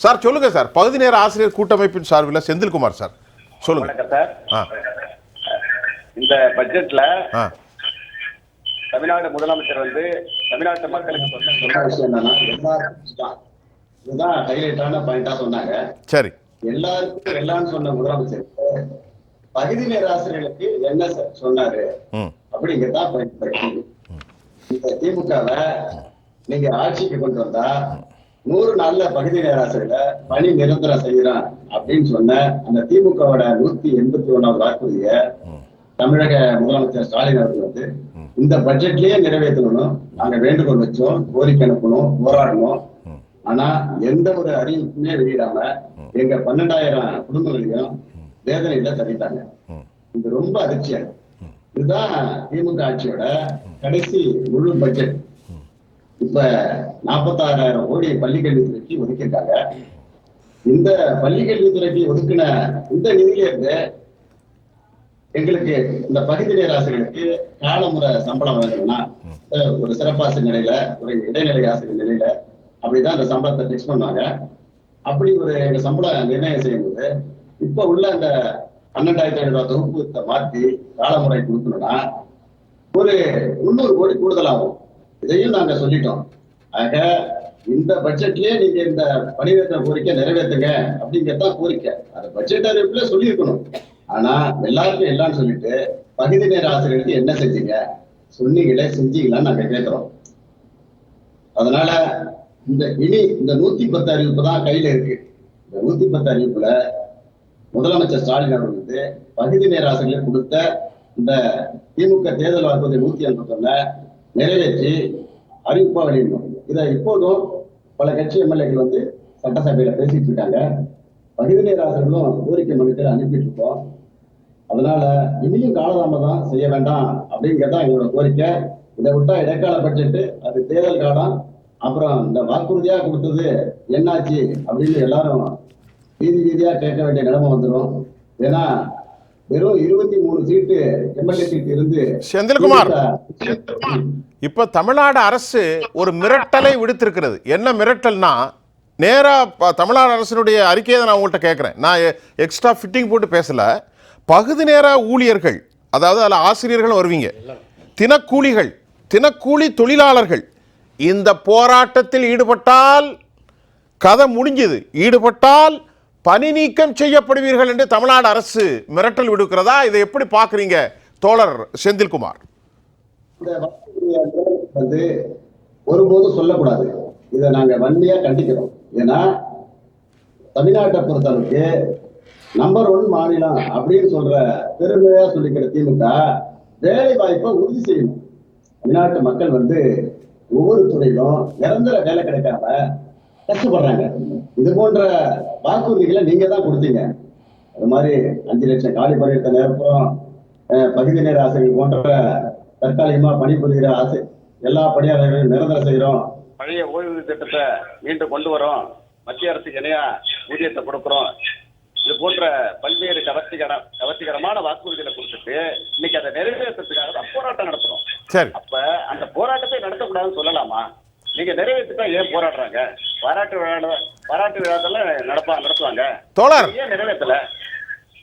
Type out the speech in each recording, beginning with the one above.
Sir சொல்லுங்க sir. பகுதி நேர ஆசிரியர் கூட்டமைப்பின் சார்பில் செந்தில்குமார் சார். சொல்லுங்க. வணக்கம் சார். ஆ. இந்த பட்ஜெட்ல தமிழ்நாடு முதலமைச்சர் வந்து தமிழ்நாட்டு மக்களுக்கு சொன்ன என்ன விஷயம் என்னன்னா எல்லாருக்கும் தான். இதுதான் ஹைலைட்டான பாயிண்டா சொன்னாங்க. சரி. எல்லாருக்கும் எல்லாம்னு சொன்ன முதலமைச்சர். பகுதி நேர ஆசிரியர்களுக்கு என்ன சார் சொன்னாரு? அப்படிங்கிறதான் திமுகவை நீங்க ஆட்சிக்கு கொண்டு வந்தா நூறு நாள்ல பகுதி நேர ஆசிரியர்களை பணி நிரந்தரம் செய்யறான் அப்படின்னு சொன்ன அந்த திமுகவோட நூத்தி எண்பத்தி ஒண்ணாவது வாக்குறுதிய தமிழக முதலமைச்சர் ஸ்டாலின் அவர்கள் வந்து இந்த பட்ஜெட்லயே நிறைவேற்றணும். நாங்க வேண்டுகோள் வச்சோம் கோரிக்கை அனுப்பணும் போராடணும். ஆனா எந்த ஒரு அறிவிப்புமே வெளியிடாம எங்க பன்னெண்டாயிரம் குடும்பங்களையும் வேதனையில தள்ளிட்டாங்க. இது ரொம்ப அதிர்ச்சியா இதுதான் திமுக ஆட்சியோட கடைசி முழு பட்ஜெட். இப்ப நாற்பத்தாறாயிரம் கோடி பள்ளிக்கல்வித்துறைக்கு ஒதுக்கியிருக்காங்க. இந்த பள்ளிக்கல்வித்துறைக்கு ஒதுக்கின இந்த நிதியில இருந்து எங்களுக்கு இந்த பகுதி ஆசிரியர்களுக்கு காலமுறை சம்பளம் வழங்கணும்னா ஒரு சிறப்பாசிரியர் நிலையில ஒரு இடைநிலை ஆசிரியர் நிலையில அப்படிதான் அந்த சம்பளத்தை பிக்ஸ் பண்ணுவாங்க. அப்படி ஒரு எங்க சம்பளம் நிர்ணயம் செய்யும்போது இப்ப உள்ள அந்த பன்னெண்டாயிரத்தி ஐநூறு ரூபாய் தொகுப்பு மாத்தி காலமுறை கொடுக்கணும்னா ஒரு முன்னூறு கோடி கூடுதலாகும். இதையும் நாங்க சொல்லிட்டோம். ஆக இந்த பட்ஜெட்லயே நீங்க இந்த பணிவேற்ற கோரிக்கை நிறைவேற்றுங்க அப்படிங்கறதான் கோரிக்கை. அந்த பட்ஜெட் அறிவிப்புல சொல்லியிருக்கணும். ஆனா எல்லாருக்கும் எல்லாம் சொல்லிட்டு பகுதி நேர ஆசிரியர்களுக்கு என்ன செஞ்சீங்க? சொன்னீங்களே செஞ்சீங்களான்னு நாங்க கேட்கிறோம். அதனால இந்த இனி இந்த நூத்தி பத்து அறிவிப்பு தான் கையில இருக்கு. இந்த நூத்தி பத்து அறிவிப்புல முதலமைச்சர் ஸ்டாலின் அவர்கள் வந்து பகுதி நேர ஆசிரியர்களுக்கு கொடுத்த இந்த திமுக தேர்தல் வாக்குறுதி நூத்தி ஐம்பத்தி ஒண்ணு நிறைவேற்றி அறிவிப்பா வெளியிடணும். இதை இப்போதும் பல கட்சி எம்எல்ஏக்கள் வந்து சட்டசபையில பேசிட்டு இருக்காங்க. பகுதிநீர் ஆசிரியர்களும் கோரிக்கை மனுக்கள் அனுப்பிட்டு இருக்கோம். அதனால இனியும் காலதாமதம் செய்ய வேண்டாம் அப்படிங்கிறதா எங்களோட கோரிக்கை. இதை விட்டா இடைக்கால பட்ஜெட்டு அது தேர்தல் காலம் அப்புறம் இந்த வாக்குறுதியா கொடுத்தது என்னாச்சு அப்படின்னு எல்லாரும் வீதி வீதியா கேட்க வேண்டிய நிலைமை வந்துடும் ஏன்னா வெறும் இருபத்தி மூணு சீட்டு எம்எல்ஏ சீட் இருந்து செந்தில்குமார் இப்போ தமிழ்நாடு அரசு ஒரு மிரட்டலை விடுத்திருக்கிறது. என்ன மிரட்டல்னா நேராக தமிழ்நாடு அரசினுடைய அறிக்கையை நான் உங்கள்கிட்ட கேட்குறேன். நான் எக்ஸ்ட்ரா ஃபிட்டிங் போட்டு பேசல. பகுதி நேர ஊழியர்கள் அதாவது அதில் ஆசிரியர்கள் வருவீங்க. தினக்கூலிகள் தினக்கூலி தொழிலாளர்கள் இந்த போராட்டத்தில் ஈடுபட்டால் கதை முடிஞ்சது. ஈடுபட்டால் பணி நீக்கம் செய்யப்படுவீர்கள் என்று தமிழ்நாடு அரசு மிரட்டல் விடுக்கிறதா? இதை எப்படி பார்க்குறீங்க தோழர் செந்தில்குமார்? இந்த வந்து ஒருபோதும் சொல்லக்கூடாது. இதை நாங்க வன்மையா கண்டிக்கிறோம். ஏன்னா தமிழ்நாட்டை பொறுத்தளவுக்கு நம்பர் ஒன் மாநிலம் அப்படின்னு சொல்ற பெருமையா சொல்லிக்கிற திமுக வேலை வாய்ப்பை உறுதி செய்யணும். தமிழ்நாட்டு மக்கள் வந்து ஒவ்வொரு துறையிலும் நிரந்தர வேலை கிடைக்காம கஷ்டப்படுறாங்க. இது போன்ற வாக்குறுதிகளை நீங்க தான் கொடுத்தீங்க. அது மாதிரி அஞ்சு லட்சம் காலி பணியிடத்தை நிரப்புறோம் பகுதி நேர ஆசிரியர்கள் போன்ற தற்காலிகமா பணிபுரிகிற ஆசை எல்லா பணியாளர்களையும் நிரந்தரம் செய்யறோம் பழைய ஓய்வூதிய திட்டத்தை மீண்டும் கொண்டு வரோம். மத்திய அரசுக்கு இணையா ஊதியத்தை கொடுக்குறோம். இது போன்ற பல்வேறு கவர்ச்சிகர கவர்ச்சிகரமான வாக்குறுதிகளை கொடுத்துட்டு இன்னைக்கு அதை நிறைவேற்றுறதுக்காக தான் போராட்டம் நடத்துறோம். சரி. அப்ப அந்த போராட்டத்தை நடத்தக்கூடாதுன்னு சொல்லலாமா? நீங்க நிறைவேற்றிட்டா ஏன் போராடுறாங்க? பாராட்டு விழா பாராட்டு விழாக்கெல்லாம் நடப்பா நடத்துவாங்க. தோழர். நிறைவேற்றல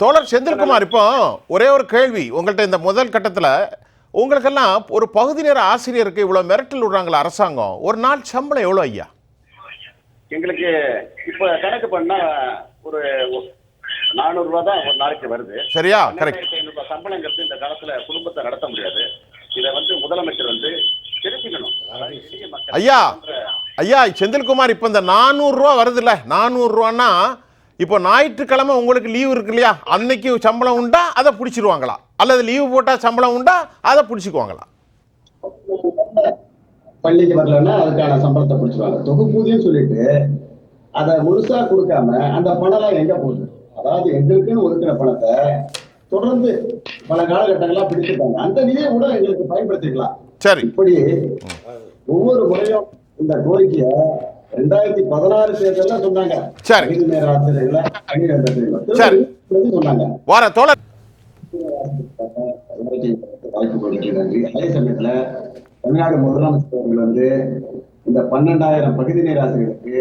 தோழர் செந்தில்குமார் இப்போ ஒரே ஒரு கேள்வி. உங்கள்கிட்ட இந்த முதல் கட்டத்தில் உங்களுக்கெல்லாம் ஒரு பகுதி நேர ஆசிரியருக்கு இவ்வளோ மிரட்டல் விடுறாங்களா அரசாங்கம். ஒரு நாள் சம்பளம் எவ்வளோ ஐயா? எங்களுக்கு இப்ப கணக்கு பண்ணா ஒரு நானூறு ரூபாய் தான் ஒரு நாளைக்கு வருது. சரியா? கரெக்ட் பன்னெண்டாயிரத்தி ஐநூறு ரூபாய் சம்பளங்கிறது இந்த காலத்துல குடும்பத்தை நடத்த முடியாது. இதை வந்து முதலமைச்சர் வந்து மக்கள் ஐயா ஐயா செந்தில்குமார் இப்போ இந்த நானூறுரூவா வருதுல்ல? நானூறுரூவான்னா இப்போ ஞாயிற்றுக்கிழமை உங்களுக்கு லீவு இருக்கு இல்லையா? அன்னைக்கு சம்பளம் உண்டா அதை பிடிச்சிருவாங்களா? அல்லது லீவு போட்டால் சம்பளம் உண்டா அதை பிடிச்சிக்குவாங்களா? பள்ளிக்கு வரலன்னா அதுக்கான சம்பளத்தை பிடிச்சிருவாங்க. தொகுப்பூதியம் சொல்லிட்டு அதை முழுசா கொடுக்காம அந்த பணம்லாம் எங்க போகுது? அதாவது எங்களுக்குன்னு ஒதுக்குற பணத்தை தொடர்ந்து பல காலகட்டங்களா பிடிச்சிருக்காங்க. அந்த நிதியை கூட எங்களுக்கு பயன்படுத்திக்கலாம். சரி. இப்படி ஒவ்வொரு முறையும் இந்த கோரிக்கைய ரெண்டாயிரத்தி பதினாறு தேர்தல்ல சொன்னாங்க. சரி. சரி. சொன்னாங்க. வார தோழர். வாய்ப்பு கொடுக்க நன்றி அதே சமயத்துல தமிழ்நாடு முதலமைச்சர் அவர்கள் வந்து இந்த பன்னெண்டாயிரம் பகுதி நேர ஆசிரியர்களுக்கு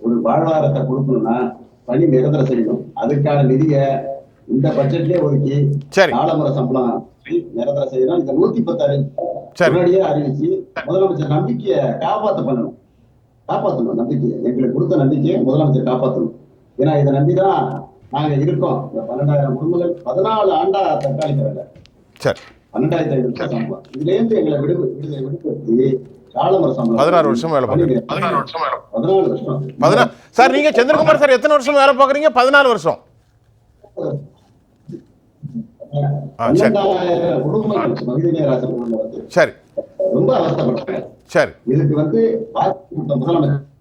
ஒரு வாழ்வாதாரத்தை கொடுக்கணும்னா பணி நிரந்தரம் செய்யணும். அதுக்கான நிதியை இந்த பட்ஜெட்லயே ஒதுக்கி சரி. காலமுறை சம்பளம் நிரந்தரம் செய்யணும். இந்த நூத்தி பத்து அறிவிச்சு. முன்னாடியே அறிவிச்சு முதலமைச்சர் நம்பிக்கையை காப்பாத்த பண்ணணும். காப்பாத்தணும் நம்பிக்கையை. எங்களுக்கு கொடுத்த நம்பிக்கையை முதலமைச்சர் காப்பாத்தணும். ஏன்னா இதை நம்பிதான் நாங்க இருக்கோம். இந்த பன்னெண்டாயிரம் குடும்பங்கள் பதினாலு ஆண்டா தற்காலிக வேலை. சரி. பன்னெண்டாயிரத்தி ஐநூறு சம்பளம். இதுல இருந்து எங்களை விடுவு விடுதலை விடுபடுத்தி காலமுறை சம்பளம் பதினாறு வருஷம் வேலை பார்க்குறீங்க. பதினாறு வருஷம் பதினாலு வருஷம். பதினா சார் நீங்க சந்திரகுமார் சார் எத்தனை வருஷம் வேலை பார்க்குறீங்க? பதினாலு வருஷம். சரி. ரொம்ப அவஸ்தைப்பட்டாங்க. சரி. இதுக்கு வந்து முதலமைச்சர்